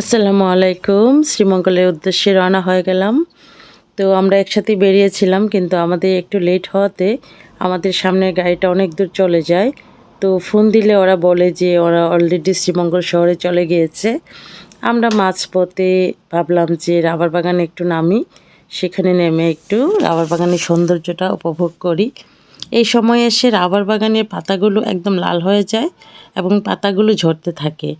আসসালামু আলাইকুম। শ্রীমঙ্গলের উদ্দেশ্যে রওনা হয়ে গেলাম। তো আমরা একসাথে বেরিয়েছিলাম, কিন্তু আমাদের একটু লেট হওয়াতে আমাদের সামনের গাড়িটা অনেক দূর চলে যায়। তো ফোন দিলে ওরা বলে যে ওরা অলরেডি শ্রীমঙ্গল শহরে চলে গিয়েছে। আমরা মাঝপথে ভাবলাম যে রাবার বাগানে একটু নামি, সেখানে নেমে একটু রাবার বাগানের সৌন্দর্যটা উপভোগ করি। এই সময় এসে রাবার বাগানের পাতাগুলো একদম লাল হয়ে যায় এবং পাতাগুলো ঝরতে থাকে।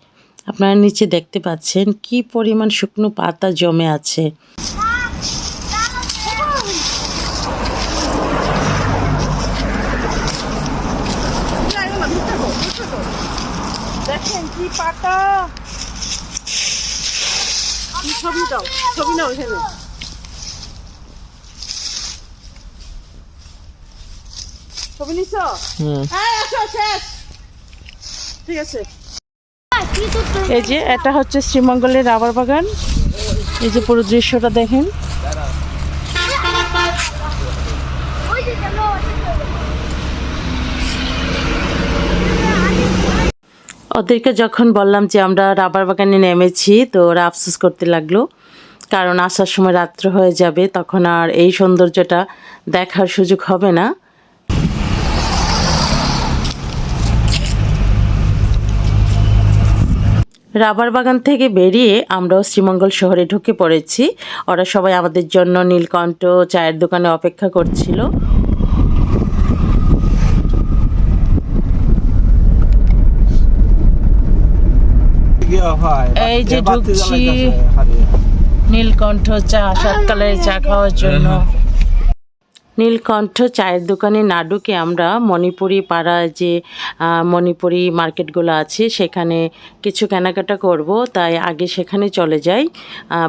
আপনারা নিচে দেখতে পাচ্ছেন কি পরিমাণ শুকনো পাতা জমে আছে। দেখেন কি পাতা। কি ছবি দাও ছবি নাও এখানে। ছবি নিছ? হ্যাঁ আসো শেষ ঠিক আছে। এই যে, এটা হচ্ছে শ্রীমঙ্গলের রাবার বাগান। এই যে পুরো দৃশ্যটা দেখেন। ওদেরকে যখন বললাম যে আমরা রাবার বাগানে নেমেছি, তো ওরা আফসোস করতে লাগল। কারণ আসার সময় রাত্র হয়ে যাবে, তখন আর এই সৌন্দর্যটা দেখার সুযোগ হবে না। রাবার বাগান থেকে বেরিয়ে আমরাও শ্রীমঙ্গল শহরে ঢুকে পড়েছি। ওরা সবাই আমাদের জন্য নীলকণ্ঠ চায়ের দোকানে অপেক্ষা করছিল। এই যে ঢুকছি নীলকণ্ঠ চা সাত কালারের চা খাওয়ার জন্য। নীলকণ্ঠ চায়ের দোকানে না ঢুকে আমরা মণিপুরি পাড়ায় যে মণিপুরি মার্কেটগুলো আছে সেখানে কিছু কেনাকাটা করব। তাই আগে সেখানে চলে যাই।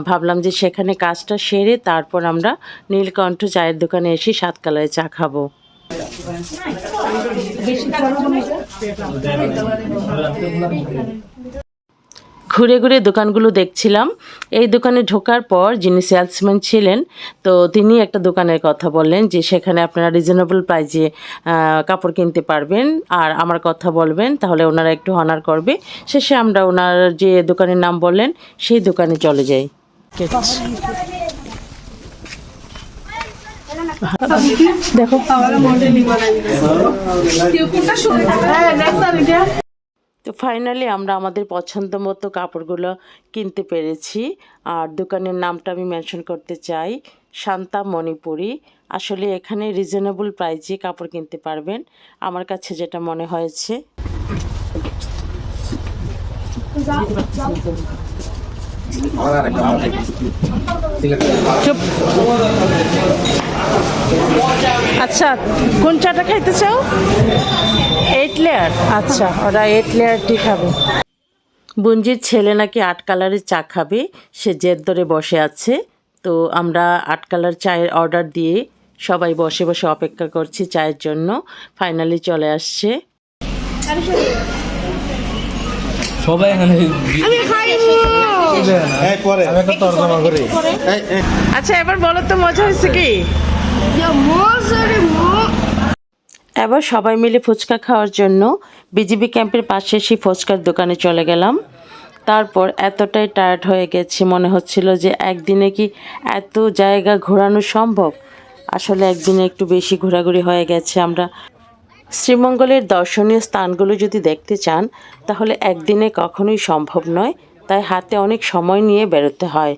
ভাবলাম যে সেখানে কাজটা সেরে তারপর আমরা নীলকণ্ঠ চায়ের দোকানে এসে সাত চা খাব। ঘুরে ঘুরে দোকানগুলো দেখছিলাম। এই দোকানে ঢোকার পর যিনি সেলসম্যান ছিলেন তো তিনি একটা দোকানের কথা বললেন যে সেখানে আপনারা রিজনেবল প্রাইজে কাপড় কিনতে পারবেন। আর আমার কথা বলবেন তাহলে ওনারা একটু অনার করবে। শেষে আমরা ওনার যে দোকানের নাম বললেন সেই দোকানে চলে যাই। দেখো তো ফাইনালি আমরা আমাদের পছন্দ মতো কাপড়গুলো কিনতে পেরেছি। আর দোকানের নামটা আমি মেনশন করতে চাই শান্তা মণিপুরি। আসলে এখানে রিজনেবল প্রাইজে কাপড় কিনতে পারবেন। আমার কাছে যেটা মনে হয়েছে। চুপ। আচ্ছা কোন চাটা খাইতে চাও? এইট লেয়ার আচ্ছা ওরা এইট লেয়ারটি খাবে। বুঞ্জির ছেলে নাকি আট কালারের চা খাবে সে জেদ ধরে বসে আছে। তো আমরা আট কালার চায়ের অর্ডার দিয়ে সবাই বসে বসে অপেক্ষা করছি চায়ের জন্য। ফাইনালি চলে আসছে। সবাই এখানে এই পরে। আমি একটা তর্জমা করি। এই এই আচ্ছা এবার বলো তো মজা হয়েছে কি? এবার সবাই মিলে ফুচকা খাওয়ার জন্য বিজিবি ক্যাম্পের পাশে সেই ফুচকার দোকানে চলে গেলাম তারপর এতটাই টায়ার্ড হয়ে গেছে মনে হচ্ছিল যে একদিনে কি এত জায়গা ঘোরানো সম্ভব আসলে একদিনে একটু বেশি ঘোরাঘুরি হয়ে গেছে আমরা শ্রীমঙ্গলের দর্শনীয় স্থানগুলো যদি দেখতে চান তাহলে একদিনে কখনোই সম্ভব নয় তাই হাতে অনেক সময় নিয়ে বেরোতে হয়